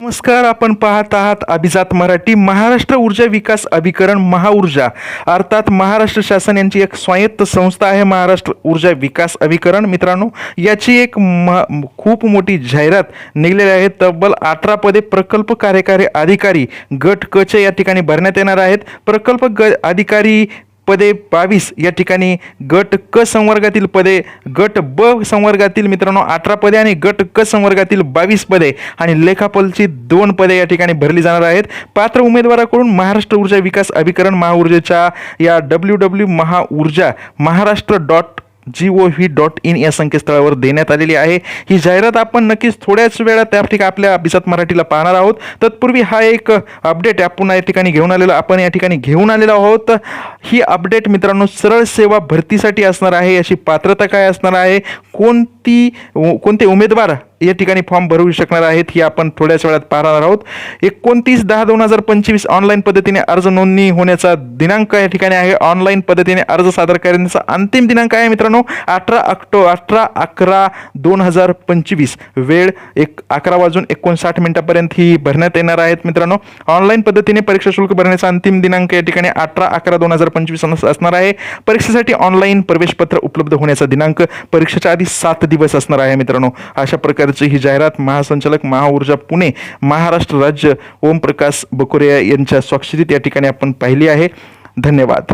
नमस्कार आपण पाहत आहात अभिजात मराठी महाराष्ट्र ऊर्जा विकास अभिकरण महाऊर्जा. अर्थात महाराष्ट्र शासन यांची एक स्वायत्त संस्था आहे महाराष्ट्र ऊर्जा विकास अभिकरण. मित्रांनो याची एक खूप मोठी जाहिरात निघलेली आहे. तब्बल अठरा पदे प्रकल्प कार्यकारी अधिकारी गट कचे या ठिकाणी भरण्यात येणार आहेत. प्रकल्प ग अधिकारी पदे बावीस. या ठिकाणी गट क संवर्गातील पदे गट ब संवर्गातील मित्रांनो अठरा पदे आणि गट क संवर्गातील बावीस पदे आणि लेखापलची दोन पदे या ठिकाणी भरली जाणार आहेत. पात्र उमेदवाराकडून महाराष्ट्र ऊर्जा विकास अभिकरण महाऊर्जेच्या या W W Mahaurja Maharashtra dot G O V dot in या संकेतस्थळावर देण्यात आलेली आहे. ही जाहिरात आपण नक्कीच थोड्याच वेळात त्या ठिकाणी आपल्या अभिजात मराठीला पाहणार आहोत. तत्पूर्वी हा एक अपडेट आपण या ठिकाणी घेऊन आलेलो आपण या ठिकाणी घेऊन आलेलो आहोत. ही अपडेट मित्रांनो सरळ सेवा भरतीसाठी असणार आहे याची पात्रता काय असणार आहे? कोणती कोणते उमेदवार या ठिकाणी फॉर्म भरू शकणार आहेत ही आपण थोड्याच वेळात पाहणार आहोत. एकोणतीस दहा दोन हजार पंचवीस ऑनलाईन पद्धतीने अर्ज नोंदणी होण्याचा दिनांक या ठिकाणी आहे. ऑनलाईन पद्धतीने अर्ज सादर करण्याचा अंतिम दिनांक आहे मित्रांनो अठरा ऑक्टो अठरा अकरा दोन हजार पंचवीस. वेळ एक अकरा वाजून एकोणसाठ मिनिटापर्यंत ही भरण्यात येणार आहेत मित्रांनो. ऑनलाईन पद्धतीने परीक्षा शुल्क भरण्याचा अंतिम दिनांक या ठिकाणी अठरा अकरा दोन हजार पंचवीस असणार आहे. परीक्षेसाठी ऑनलाईन प्रवेशपत्र उपलब्ध होण्याचा दिनांक परीक्षेच्या आधी सात दिवस असणार आहे मित्रांनो. अशा प्रकारे प्रकारची ही जाहिरात महासंचालक महाऊर्जा पुणे महाराष्ट्र राज्य ओमप्रकाश बकोरिया यांच्या स्वाक्षरीत या ठिकाणी आपण पाहिली आहे. धन्यवाद.